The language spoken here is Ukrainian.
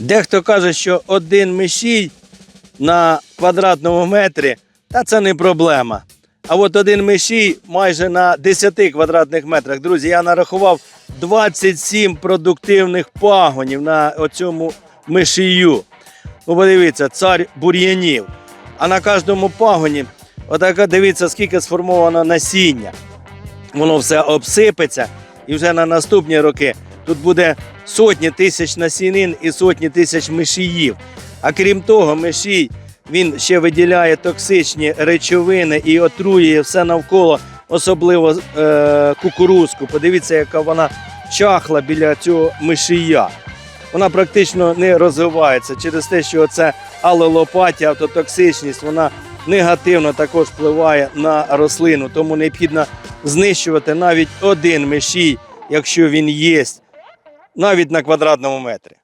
Дехто каже, що один мишій на квадратному метрі, та це не проблема. А от один мишій майже на 10 квадратних метрах. Друзі, я нарахував 27 продуктивних пагонів на оцьому мишію. Ну, подивіться, цар бур'янів. А на кожному пагоні, отака дивіться, скільки сформовано насіння. Воно все обсипеться, і вже на наступні роки тут буде сотні тисяч насінин і сотні тисяч мишіїв. А крім того, мишій він ще виділяє токсичні речовини і отруює все навколо, особливо е, кукурузку. Подивіться, яка вона чахла біля цього мишія. Вона практично не розвивається через те, що це алелопатія, автотоксичність, вона негативно також впливає на рослину. Тому необхідно знищувати навіть один мишій, якщо він є, навіть на квадратному метрі.